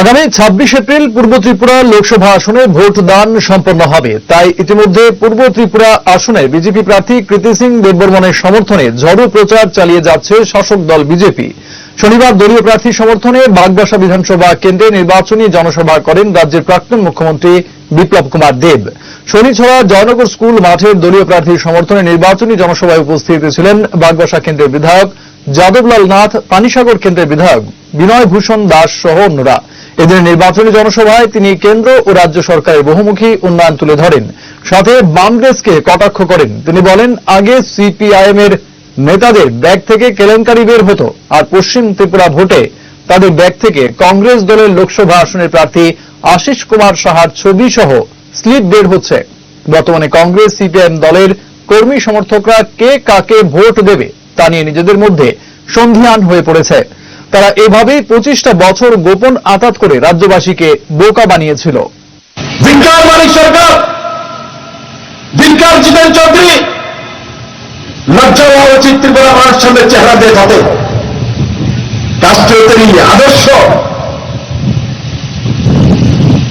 আগামী ছাব্বিশ এপ্রিল পূর্ব ত্রিপুরা লোকসভা আসনে ভোট দান সম্পন্ন হবে। তাই ইতিমধ্যে পূর্ব ত্রিপুরা আসনে বিজেপি প্রার্থী কৃতি সিং দেববর্মনের সমর্থনে ঝড়ো প্রচার চালিয়ে যাচ্ছে শাসক দল বিজেপি। শনিবার দলীয় প্রার্থী সমর্থনে বাগবাসা বিধানসভা কেন্দ্রে নির্বাচনী জনসভা করেন রাজ্যের প্রাক্তন মুখ্যমন্ত্রী বিপ্লব কুমার দেব। শনিছড়া জয়নগর স্কুল মাঠের দলীয় প্রার্থীর সমর্থনে নির্বাচনী জনসভায় উপস্থিত ছিলেন বাগবাসা কেন্দ্রের বিধায়ক যাদবলাল নাথ, পানিসাগর কেন্দ্রের বিধায়ক বিনয় ভূষণ দাস সহ অন্যরা। এদিনের নির্বাচনী জনসভায় তিনি কেন্দ্র ও রাজ্য সরকারের বহুমুখী উন্নয়ন তুলে ধরেন। সাথে বামগ্রেসকে কটাক্ষ করেন। তিনি বলেন, আগে সিপিআইএম এর নেতাদের ব্যাগ থেকে কেলেঙ্কারি বের হতো আর পশ্চিম ত্রিপুরা ভোটে তাদের ব্যাগ থেকে কংগ্রেস দলের লোকসভা আসনের প্রার্থী আশিস কুমার সাহার ছবি সহ স্লিপ বের হচ্ছে। বর্তমানে কংগ্রেস সিপিআইএম দলের কর্মী সমর্থকরা কে কাকে ভোট দেবে তা নিয়ে নিজেদের মধ্যে সন্ধিহান হয়ে পড়েছে। তারা এভাবেই পঁচিশটা বছর গোপন আতাত করে রাজ্যবাসীকে বোকা বানিয়েছিল। লজ্জা হওয়া উচিত ত্রিপুরা মানুষ সামনে চেহারা দিয়ে থাকে। রাষ্ট্রীয়তার এই আদর্শ।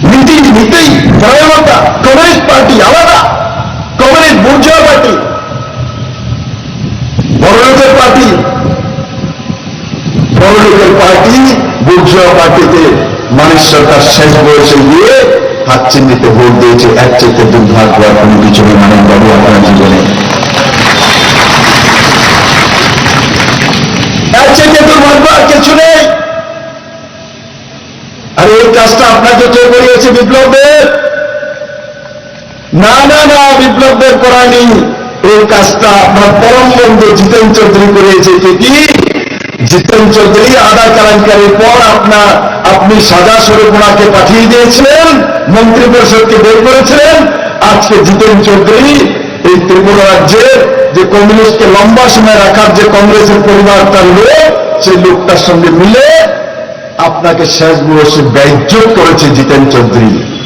নীতি নীতি পরায়ণতা কমিউনিস্ট পার্টি আলাদা কমিউনিস্ট বুর্জোয়া পার্টি বড়লোকের পার্টি বড়লোকের পার্টি বুর্জোয়া পার্টিতে মানিক সরকার শেষ বয়সে গিয়ে হাত চিহ্নিতে ভোট দিয়েছে, এক চেয়ে দুর্ভাগ্য আর কোনো কিছু নেই, মানিক বাবু, আপনার জীবনে। এক কিছু নেই। আর এই কাজটা আপনাকে কে করিয়েছে বিপ্লবদের। না না না, বিপ্লবদের করায়নি। এই কাজটা আপনার পরম বন্ধু জিতেন চৌধুরী করিয়েছে কি? জিতেন চৌধুরী আধা কেলেঙ্কারির পর আপনার আপনি সাজা স্বরূপ ওনাকে পাঠিয়ে দিয়েছিলেন, মন্ত্রী পরিষদকে বের করেছিলেন। আজকে জিতেন চৌধুরী এই ত্রিপুরা রাজ্যে যে কমিউনিস্টকে লম্বা সময় রাখার যে কংগ্রেসের পরিবার তার লোক, সেই লোকটার সঙ্গে মিলে আপনাকে শেষ বয়সে ব্যয়যোগ করেছে জিতেন চৌধুরী।